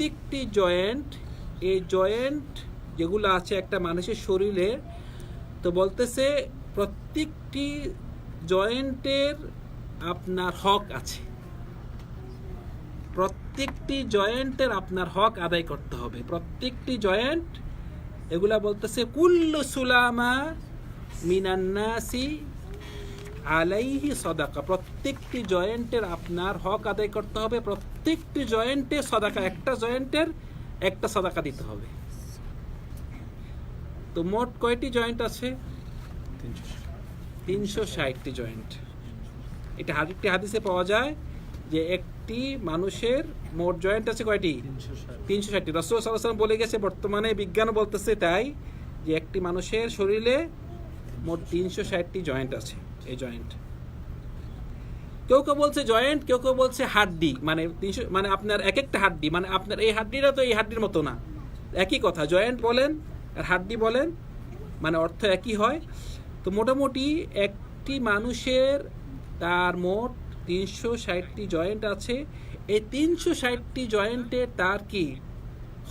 প্রত্যেকটি জয়েন্ট এই জয়েন্ট যেগুলো আছে একটা মানুষের শরীরে, তো বলতেছে প্রত্যেকটি জয়েন্টের আপনার হক আছে। প্রত্যেকটি জয়েন্টের আপনার হক আদায় করতে হবে। প্রত্যেকটি জয়েন্ট এগুলা বলতেছে, কুল্লু সুলামা মিনান্নাসি আলাইহি সদাকা প্রত্যেকটি জয়েন্টের আপনার হক আদায় করতে হবে প্রত্যেকটি জয়েন্টে সদাকা একটা জয়েন্টের একটা সদাকা দিতে হবে। তো মোট কয়টি জয়েন্ট আছে? তিনশো ষাটটি জয়েন্ট। এটা আরেকটি হাদিসে পাওয়া যায় যে একটি মানুষের মোট জয়েন্ট আছে কয়টি? তিনশো ষাটটি রসুল সাল্লাম বলে গেছে বর্তমানে বিজ্ঞান বলতেছে তাই যে একটি মানুষের শরীরে মোট তিনশো ষাটটি জয়েন্ট আছে। এই জয়েন্ট কেউ কেউ বলছে জয়েন্ট কেউ কেউ বলছে হাড্ডি মানে তিনশো মানে আপনার এক একটা হাড্ডি মানে আপনার এই হাড্ডিটা তো এই হাড্ডির মতো না। একই কথা জয়েন্ট বলেন আর হাড্ডি বলেন মানে অর্থ একই হয়। তো মোটামুটি একটি মানুষের তার মোট তিনশো ষাটটি জয়েন্ট আছে। এই তিনশো ষাটটি জয়েন্টে তার কি?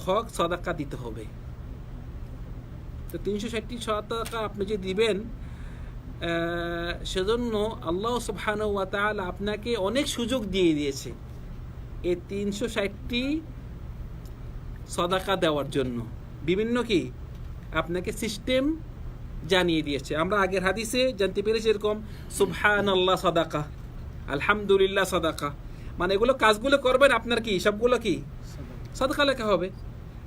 হক, সদাকা দিতে হবে। তো তিনশো ষাটটি সদাকা আপনি যে দিবেন সেজন্য আল্লাহ সুবহান ওয়া তাআলা আপনাকে অনেক সুযোগ দিয়ে দিয়েছে এই তিনশো ষাটটি সদাকা দেওয়ার জন্য। বিভিন্ন কি? আপনাকে সিস্টেম জানিয়ে দিয়েছে। আমরা আগের হাদিসে জানতে পেরেছি এরকম সুবহান আল্লাহ সদাকা, আলহামদুলিল্লাহ সদাকা। মানে এগুলো কাজগুলো করবেন আপনার কি? সবগুলো কি? সদকা লেখা হবে।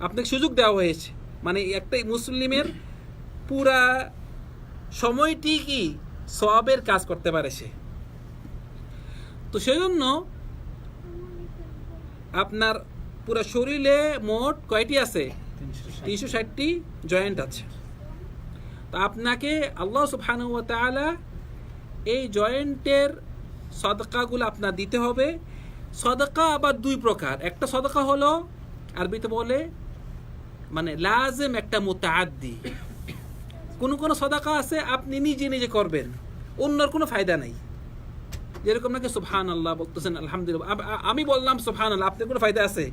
আপনাকে সুযোগ দেওয়া হয়েছে। মানে একটা মুসলিমের পুরা সময়টি কি সবের কাজ করতে পারে সে। তো সেই জন্য আপনার পুরো শরীরে মোট কয়টি আছে? তিনশো ষাটটি জয়েন্ট আছে। তো আপনাকে আল্লাহ তাআলা এই জয়েন্টের সদকাগুলো আপনার দিতে হবে। সদকা আবার দুই প্রকার। একটা সদকা হলো আরবিতে বলে মানে লাজেম একটা মুতাআদ্দি। কোনো কোনো সদাকা আছে আপনি নিজে নিজে করবেন। অন্যর কোনো ফায়দা নাই। যেরকম নাকি সুবহান আল্লাহ বলতেছেন আলহামদুলিল্লাহ। আমি বললাম সুবহান আল্লাহ আপনার কোনো ফায়দা আছে?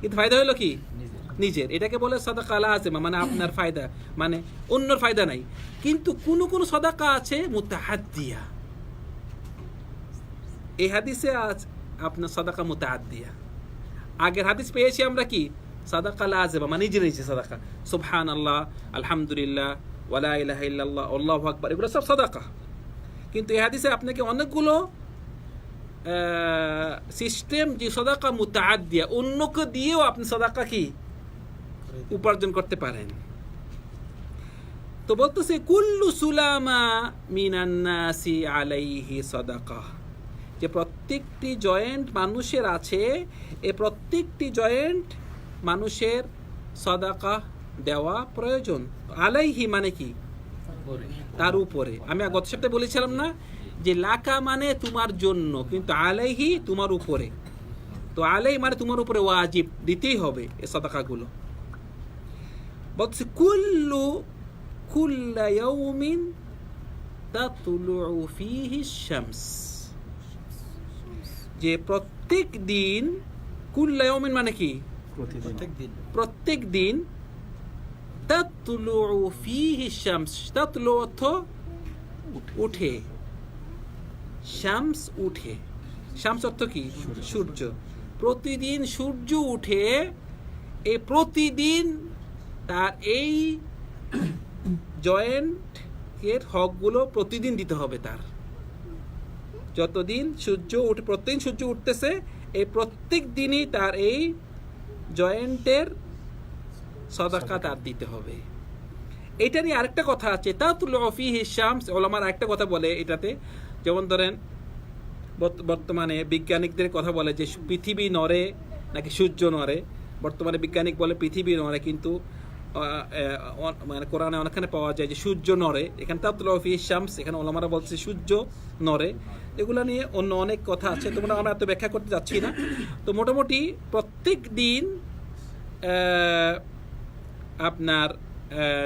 কিন্তু ফায়দা হলো কি? নিজের। এটাকে বলে সদাকা আলা আছে মানে আপনার ফায়দা মানে অন্যর ফায়দা নাই। কিন্তু কোনো কোনো সদাকা আছে মুতাহাদ্দিয়া। এই হাদিসে আজ আপনার সদাকা মুতাহাদ্দিয়া। আগের হাদিস পেয়েছি আমরা কি? সাদাকা লাজেবা মানে নিজে নিজে সাদাকা। সুবহান আল্লাহ আলহামদুলিল্লাহ ওয়ালা ইলাহা ইল্লাল্লাহ আল্লাহু আকবার এগুলো সব সাদাকা। কিন্তু এই হাদিসে আপনাকে অনেকগুলো সিস্টেম যে সদাকা মুতাআদ্দিয়া, অন্যকে দিয়েও আপনি সদাকা কি? উপার্জন করতে পারেন। তো বলতেছে, কুল্লু সুলামা মিনান্নাসি আলাইহি সদাকা। যে প্রত্যেকটি জয়েন্ট মানুষের আছে, এ প্রত্যেকটি জয়েন্ট মানুষের সদাকা দেওয়া প্রয়োজন। আলাইহি মানে কি? তার উপরে। আমি গত সপ্তাহে বলেছিলাম না যে লাকা মানে তোমার জন্য কিন্তু আলাইহি তোমার উপরে। তো আলাই মানে তোমার উপরে ওয়াজিব দিতেই হবে এ সদাকাগুলো। বলছে কুল্লু কুল্লা ইয়াউমিন তাতলুউ ফিহি শামস। যে প্রত্যেক দিন কুল্লা ইয়াউমিন মানে কি? প্রত্যেকদিন প্রত্যেক দিন তাতলুউ ফিহি শামস তাতলু অর্থ উঠে। শামস উঠে। শামস অর্থ কি? সূর্য। প্রতিদিন সূর্য উঠে এই প্রতিদিন তার এই জয়েন্ট এর হকগুলো প্রতিদিন দিতে হবে তার। যতদিন সূর্য উঠে প্রত্যেকদিন সূর্য উঠতেছে এই প্রত্যেক দিনই তার এই জয়েন্টের সদাকা তার দিতে হবে। এটা নিয়ে আরেকটা কথা আছে। তাতুল অফি হিসামস ওলামার আরেকটা কথা বলে এটাতে। যেমন ধরেন বর্ত- বর্তমানে বিজ্ঞানিকদের কথা বলে যে পৃথিবী নড়ে নাকি সূর্য নড়ে। বর্তমানে বিজ্ঞানিক বলে পৃথিবী নড়ে কিন্তু মানে কোরআনে অনেকখানে পাওয়া যায় যে সূর্য নড়ে। এখানে তাতুল অফি শামস এখানে ওলামারা বলছে সূর্য নড়ে। এগুলো নিয়ে অন্য অনেক কথা আছে। তোমরা আমরা এত ব্যাখ্যা করতে যাচ্ছি না। তো মোটামুটি প্রত্যেক দিন আপনার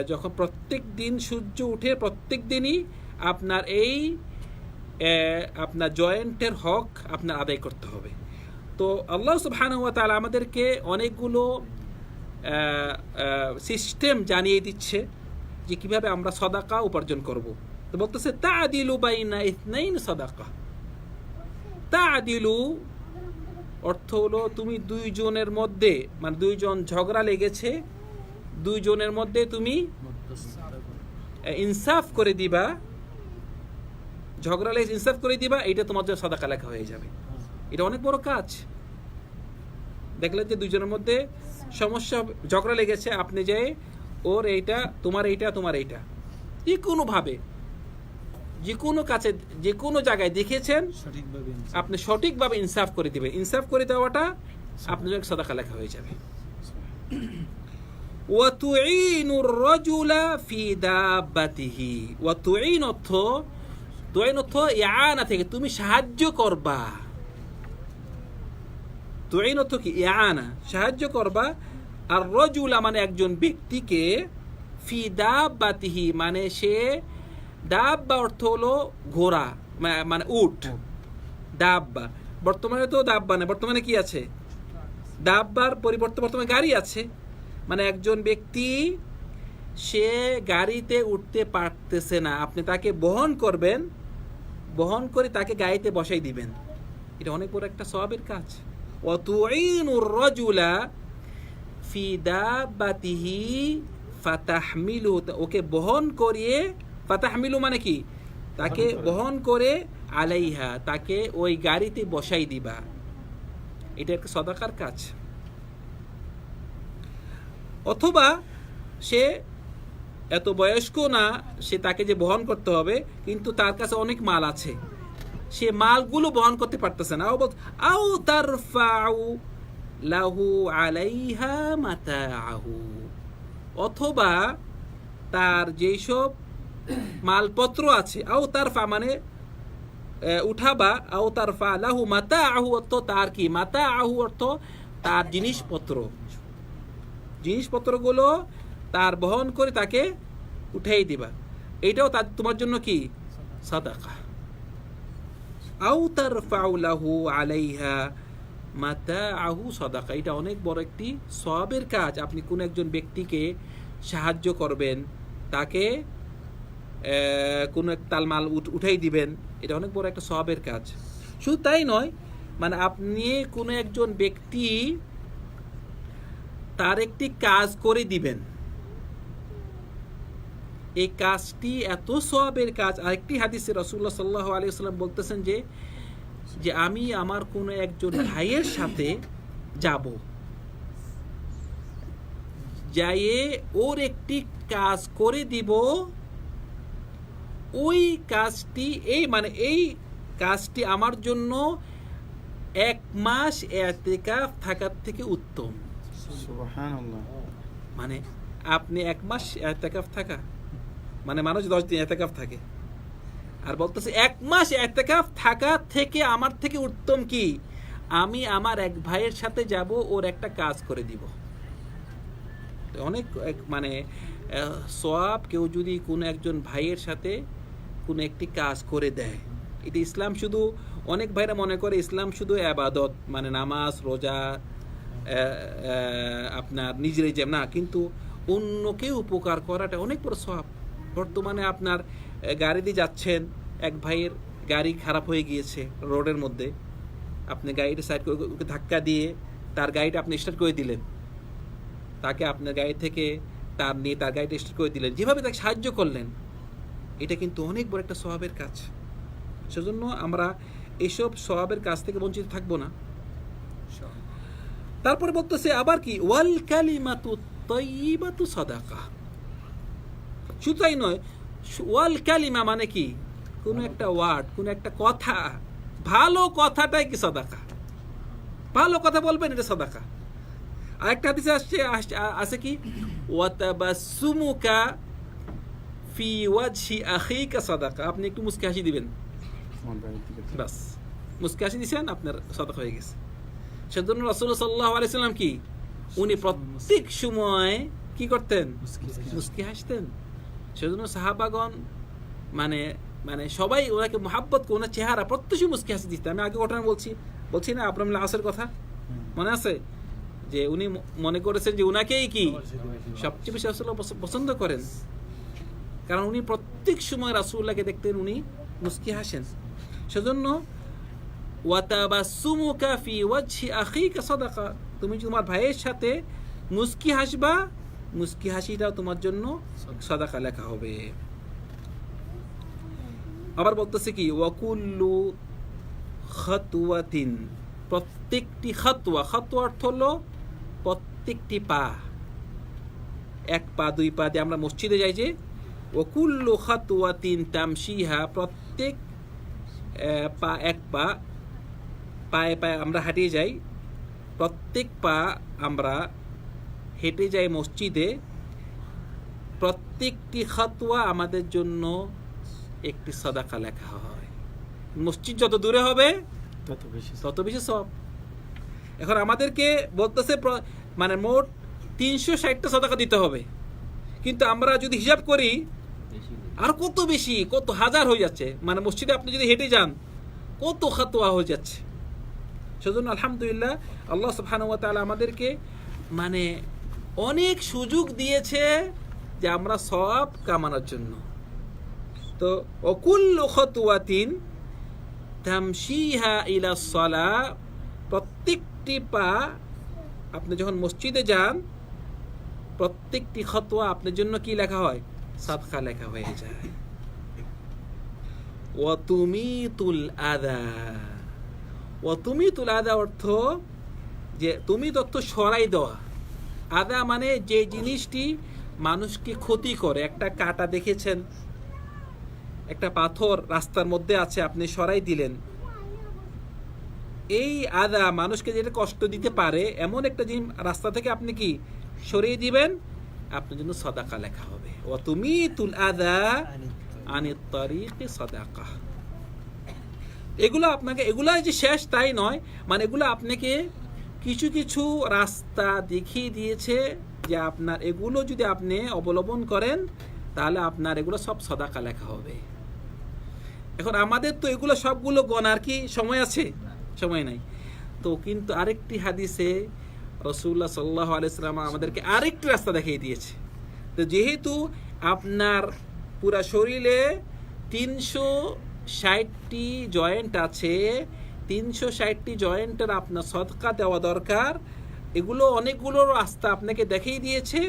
যখন প্রত্যেক দিন সূর্য উঠে প্রত্যেক দিনই আপনার এই আপনার জয়েন্টের হক আপনার আদায় করতে হবে। তো আল্লাহ সুবহানাহু ওয়া তাআলা আমাদেরকে অনেকগুলো সিস্টেম জানিয়ে দিচ্ছে যে কীভাবে আমরা সদাকা উপার্জন করব। তো বলতেছে তা আদিলু বাই বাইনা সদাকা। তা আদিলু অর্থ হলো তুমি দুইজনের মধ্যে মানে দুইজন ঝগড়া লেগেছে দুইজনের মধ্যে তুমি ইনসাফ করে দিবা ঝগড়া লেগে ইনসাফ করে দিবা এটা তোমার জন্য সাদাকা লেখা হয়ে যাবে। এটা অনেক বড় কাজ। দেখলে যে দুইজনের মধ্যে সমস্যা ঝগড়া লেগেছে আপনি যে ওর এইটা তোমার এইটা তোমার এইটা। যে কোনোভাবে যে কোনো কাছে যে কোনো জায়গায় দেখেছেন আপনি সঠিকভাবে ইনসাফ করে দিবেন। ইনসাফ করে দেওয়াটা আপনার সাদাকা লেখা হয়ে যাবে। ওয়াতুইনুর রজুলা ফি দাব্বাতিহি ওয়াতুইন অর্থ তুইন অর্থ ইয়ানা থেকে, তুমি সাহায্য করবা। তুইন অর্থ কি? ইয়ানা সাহায্য করবা। আর রজুলা মানে একজন ব্যক্তিকে, ফি দাব্বাতিহি মানে সে, দাব্বা অর্থ হলো ঘোরা মানে উট। ডাব্বা বর্তমানে তো দাব্বা না বর্তমানে কি আছে? ডাব্বার পরিবর্তে বর্তমানে গাড়ি আছে। মানে একজন ব্যক্তি সে গাড়িতে উঠতে পারতেছে না। আপনি তাকে বহন করবেন বহন করে তাকে গাড়িতে বসাই দিবেন। এটা অনেক বড় একটা সবের কাজ। অতুইনুর রজুলা ফি দাবাতিহি ফাতাহমিলু ওকে বহন করিয়ে ফাতাহমিলু মানে কি? তাকে বহন করে আলাইহা তাকে ওই গাড়িতে বসাই দিবা। এটা একটা সদাকার কাজ। অথবা সে এত বয়স্ক না, সে তাকে যে বহন করতে হবে, কিন্তু তার কাছে অনেক মাল আছে। সে মালগুলো বহন করতে পারতেছে না। আও তারফাউ লাহু আলাইহা মাতাআহু। অথবা তার যেসব মালপত্র আছে, আও তার ফা মানে উঠাবা, আও তার ফা লাহু মাতা আহু অর্থ তার কি? মাতা আহু অর্থ তার জিনিসপত্র। জিনিসপত্রগুলো তার বহন করে তাকে উঠাই দিবা। এটাও তার তোমার জন্য কি? সাদাকা। আও তার ফাউলাহু আলাইহা মাতা আহু সদাকা। এটা অনেক বড় একটি সবের কাজ। আপনি কোন একজন ব্যক্তিকে সাহায্য করবেন, তাকে কোনো এক তালমাল উঠ- উঠাই দিবেন, এটা অনেক বড় একটা সবের কাজ। শুধু তাই নয় মানে আপনি কোনো একজন ব্যক্তি তার একটি কাজ করে দিবেন। এই কাজটি এত সবের কাজ। আরেকটি হাদিসে রসুল্লাহ সাল্লাহ আলিয়াল্লাম বলতেছেন যে যে আমি আমার কোনো একজন ভাইয়ের সাথে যাব, যাইয়ে ওর একটি কাজ করে দিব। ওই কাজটি, এই মানে এই কাজটি আমার জন্য এক মাস এতেকাফ থাকার থেকে উত্তম। মানে আপনি এক মাস এতেকাফ থাকা মানে মানুষ দশ দিন এতেকাফ থাকে। আর বলতেছে, এক মাস এতেকাফ থাকা থেকে আমার থেকে উত্তম কি? আমি আমার এক ভাইয়ের সাথে যাব, ওর একটা কাজ করে দিব। অনেক মানে সোয়াব কেউ যদি কোনো একজন ভাইয়ের সাথে কোনো একটি কাজ করে দেয়। এটা ইসলাম শুধু, অনেক ভাইরা মনে করে ইসলাম শুধু আবাদত মানে নামাজ, রোজা আপনার নিজের যে, না, কিন্তু অন্যকে উপকার করাটা অনেক বড় সব বর্তমানে আপনার গাড়ি দিয়ে যাচ্ছেন, এক ভাইয়ের গাড়ি খারাপ হয়ে গিয়েছে রোডের মধ্যে। আপনি গাড়িটা সাইড করে ওকে ধাক্কা দিয়ে তার গাড়িটা আপনি স্টার্ট করে দিলেন। তাকে আপনার গাড়ি থেকে তার নিয়ে তার গাড়িটা স্টার্ট করে দিলেন। যেভাবে তাকে সাহায্য করলেন, এটা কিন্তু অনেক বড় একটা স্বভাবের কাজ। সেজন্য আমরা এসব স্বভাবের কাজ থেকে বঞ্চিত থাকব না। তারপরে বলতেছে আবার কি ওয়াল কালিমাতু তৈবাতু সাদাকা। শুধু তাই নয় ওয়াল কালিমা মানে কি? কোন একটা ওয়ার্ড কোন একটা কথা। ভালো কথাটাই কি সাদাকা? ভালো কথা বলবেন এটা সাদাকা। আরেকটা হাদিসে আসছে আসছে- আছে কি? ওয়াতাবাসুমুকা ফি ওয়াজহি আখিকা সাদাকা। আপনি একটু মুস্কি হাসি দিবেন। বাস। মুস্কি হাসি দিছেন আপনার সাদাকা হয়ে গেছে। সেজন্য রাসূলুল্লাহ সাল্লাল্লাহু আলাইহি সাল্লাম কি? উনি প্রত্যেক সময় কি করতেন? মুস্কি হাসতেন। সেজন্য সাহাবাগণ মানে মানে সবাই ওনাকে মোহাব্বত ওনার চেহারা প্রত্যেকই মুস্কি হাসি দিতেন। আমি আগে ঘটনা বলছি। বলছি না আব্রাহিম আসের কথা? মনে আছে? যে উনি মনে করেছেন যে উনাকেই কি সবচেয়ে বেশি রাসূলুল্লাহ পছ- পছন্দ করেন। কারণ উনি প্রত্যেক সময় রাসূলুল্লাহকে দেখতেন উনি মুস্কি হাসেন। সেজন্য ওয়াতাবাসুমুকা ওয়াজহি আখিকা সাদাকা। তুমি তোমার ভাইয়ের সাথে মুস্কি হাসবা? মুস্কি হাসিটাও তোমার জন্য সাদাকা লেখা হবে। আবার বলতেছে কি ওয়াকুল্লু খাতুয়াতিন প্রত্যেকটি খাতুয়া খাতুয়া অর্থ হলো প্রত্যেকটি পা। এক পা, দুই পা দিয়ে আমরা মসজিদে যাই যে ওকুল্লু খাতুয়াতিন তামশিহা। প্রত্যেক পা, এক পা পায়ে পায়ে আমরা হাঁটিয়ে যাই প্রত্যেক পা আমরা হেঁটে যাই মসজিদে প্রত্যেকটি খাতুয়া আমাদের জন্য একটি সদাকা লেখা হয়। মসজিদ যত দূরে হবে তত বেশি তত বেশি সব এখন আমাদেরকে বলতেছে মানে মোট তিনশো ষাটটা সদাকা দিতে হবে। কিন্তু আমরা যদি হিসাব করি আর কত বেশি? কত হাজার হয়ে যাচ্ছে? মানে মসজিদে আপনি যদি হেঁটে যান কত খাতোয়া হয়ে যাচ্ছে? সেজন্য আলহামদুলিল্লাহ আল্লাহ সুবহানাহু ওয়া তাআলা আমাদেরকে মানে অনেক সুযোগ দিয়েছে যে আমরা সব কামানোর জন্য। তো অকুল্লু খতুয়াতিন তামশিহা ইলা প্রত্যেকটি পা আপনি যখন মসজিদে যান, প্রত্যেকটি খতোয়া আপনার জন্য কি লেখা হয়? সাদকা লেখা হয়ে যায়। ও তুমি তুল আদা ও তুমি তুল আদা অর্থ যে তুমি তথ্য সরাই দেওয়া আদা মানে যে জিনিসটি মানুষকে ক্ষতি করে একটা কাটা দেখেছেন একটা পাথর রাস্তার মধ্যে আছে আপনি সরাই দিলেন এই আদা মানুষকে যেটা কষ্ট দিতে পারে এমন একটা জিনিস রাস্তা থেকে আপনি কি সরিয়ে দিবেন আপনার জন্য সদাকা লেখা হবে ও তুমি তুল আদা আনি তরিকে সদাকা এগুলো আপনাকে এগুলো যে শেষ তাই নয়। মানে এগুলো আপনাকে কিছু কিছু রাস্তা দেখিয়ে দিয়েছে যে আপনার এগুলো যদি আপনি অবলম্বন করেন, তাহলে আপনার এগুলো সব সদাকা লেখা হবে। এখন আমাদের তো এগুলো সবগুলো গণার কি সময় আছে? সময় নাই। তো কিন্তু আরেকটি হাদিসে রসুল্লাহ সাল্লাহ আলাইসালাম আমাদেরকে আরেকটি রাস্তা দেখিয়ে দিয়েছে। তো যেহেতু আপনার পুরা শরীরে তিনশো ষাটটি জয়েন্ট আছে তিনশো ষাটটি জয়েন্টের আপনার সদকা দেওয়া দরকার। এগুলো অনেকগুলো রাস্তা আপনাকে দেখিয়ে দিয়েছে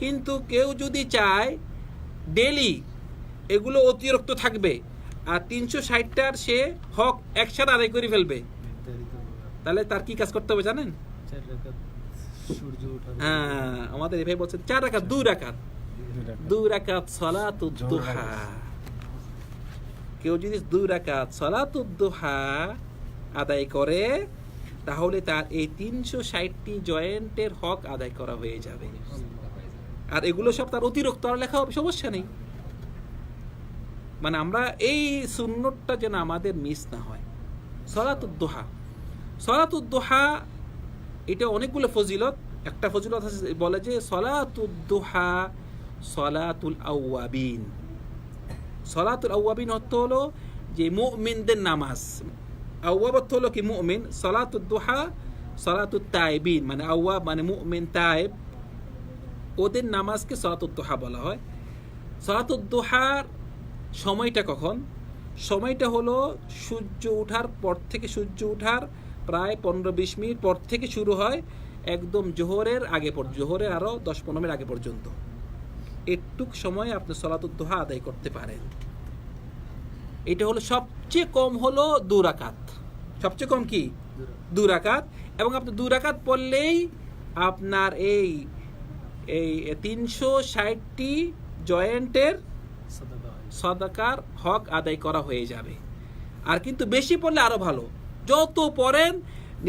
কিন্তু কেউ যদি চায় ডেলি এগুলো অতিরিক্ত থাকবে আর তিনশো ষাটটার সে হক একসাথে আদায় করে ফেলবে। তাহলে তার কি কাজ করতে হবে জানেন? হ্যাঁ আমাদের এভাবে বলছেন চার রাকাত দুই রাকাত দুই রাকাত সলাতুদ দুহা। কেউ যদি দুই রাকাত সলাতুদ দুহা আদায় করে, তাহলে তার এই তিনশো ষাটটি জয়েন্টের হক আদায় করা হয়ে যাবে। আর এগুলো সব তার অতিরিক্ত, আর লেখা হবে, সমস্যা নেই। মানে আমরা এই সুন্নতটা যেন আমাদের মিস না হয়। সলাতুদ্দোহা। সলাতুদ্দোহা, এটা অনেকগুলো ফজিলত। একটা ফজিলত আছে, বলে যে সলাতুদ্দোহা সলাতুল আউয়াবিন। সলাতুল আউয়াবিন অর্থ হলো যে মুমিনদের নামাজ। আউয়াব অর্থ হলো কি মুমিন? সলাতুদ্দোহা সলাতুত তাইবিন মানে আউয়াব মানে মুমিন, তাইব। ওদের নামাজকে সলাতুদ্দোহা বলা হয়। সলাতুদ্দোহার সময়টা কখন? সময়টা হলো সূর্য ওঠার পর থেকে সূর্য ওঠার প্রায় পনেরো বিশ মিনিট পর থেকে শুরু হয় একদম জোহরের আগে পর, জোহরের আরও দশ পনেরো মিনিট আগে পর্যন্ত। একটুক সময় আপনি সলাতুদ্দোহা আদায় করতে পারেন। এটা হলো সবচেয়ে কম হলো দুরাকাত সবচেয়ে কম কি? দুরাকাত এবং আপনি দুরাকাত পড়লেই আপনার এই এই তিনশো ষাটটি জয়েন্টের সদাকার হক আদায় করা হয়ে যাবে। আর কিন্তু বেশি পড়লে আরও ভালো। যত পড়েন,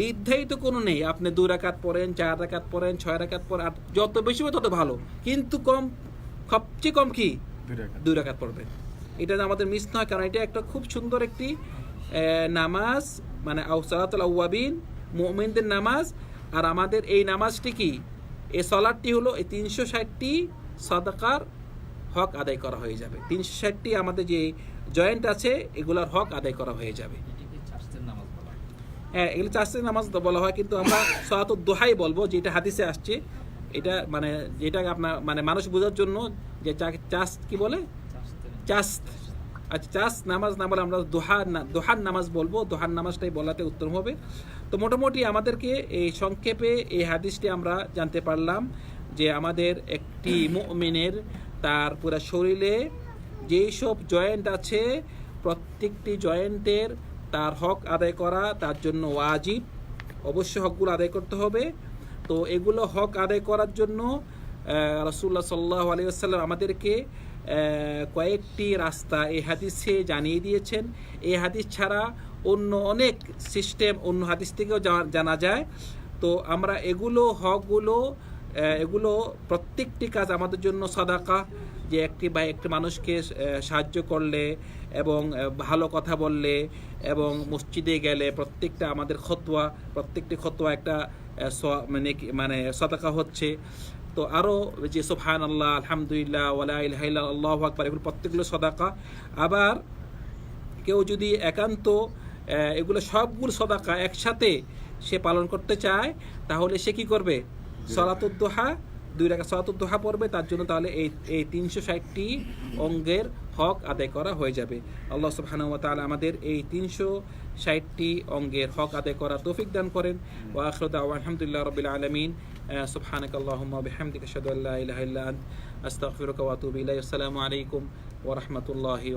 নির্ধারিত কোনো নেই। আপনি দু রাকাত পড়েন, চার রাকাত পড়েন, ছয় রাকাত পড়েন যত বেশি হবে তত ভালো। কিন্তু কম সবচেয়ে কম কি? দুই রাকাত। পড়বে। এটা যে আমাদের মিস নয় কারণ এটা একটা খুব সুন্দর একটি নামাজ মানে সালাতুল আউয়াবিন মুমিনদের নামাজ। আর আমাদের এই নামাজটি কি? এই সলাটটি হলো এই তিনশো ষাটটি সদাকার হক আদায় করা হয়ে যাবে। তিনশো ষাটটি আমাদের যে জয়েন্ট আছে এগুলার হক আদায় করা হয়ে যাবে। হ্যাঁ। এগুলো চাষের নামাজ তো বলা হয় কিন্তু আমরা সহাত দোহাই বলব যেটা হাদিসে আসছে। এটা মানে যেটা আপনার মানে মানুষ বোঝার জন্য যে চাষ কি বলে? চাষ আচ্ছা চাষ নামাজ না বলে আমরা দোহা দোহার নামাজ বলব। দোহার নামাজটাই বলাতে উত্তম হবে। তো মোটামুটি আমাদেরকে এই সংক্ষেপে এই হাদিসটি আমরা জানতে পারলাম যে আমাদের একটি মুমিনের তার পুরো শরীরে যেই সব জয়েন্ট আছে, প্রত্যেকটি জয়েন্টের তার হক আদায় করা তার জন্য ওয়াজিব। অবশ্যই হকগুলো আদায় করতে হবে। তো এগুলো হক আদায় করার জন্য রসুল্লাহ সাল্লাহ আলিয়াল্লাম আমাদেরকে কয়েকটি রাস্তা এই হাদিসে জানিয়ে দিয়েছেন। এই হাদিস ছাড়া অন্য অনেক সিস্টেম অন্য হাদিস থেকেও জানা যায়। তো আমরা এগুলো, হকগুলো এগুলো প্রত্যেকটি কাজ আমাদের জন্য সদাকা, যে একটি বা একটি মানুষকে সাহায্য করলে এবং ভালো কথা বললে এবং মসজিদে গেলে প্রত্যেকটা আমাদের খতোয়া প্রত্যেকটি খতোয়া একটা মানে মানে সদাকা হচ্ছে। তো আরও যে সোফান আল্লাহ আলহামদুলিল্লাহ ওলা আল্লাহু এগুলো প্রত্যেকগুলো সদাকা। আবার কেউ যদি একান্ত এগুলো সবগুলো সদাকা একসাথে সে পালন করতে চায় তাহলে সে কি করবে? সলাতুদ্দোহা দুই টাকা সলাতুদ্দোহা পড়বে, তার জন্য তাহলে এই এই তিনশো ষাটটি অঙ্গের হক আদায় করা হয়ে যাবে। আল্লাহ সুবহানাহু তাআলা আমাদের এই তিনশো ষাটটি অঙ্গের হক আদায় করা তৌফিক দান করেন। ওয়া আখিরু আলহামদুলিল্লাহ রাব্বিল আলামিন। সুবহানাক আল্লাহুম্মা আসসালামু আলাইকুম ওয়া রাহমাতুল্লাহি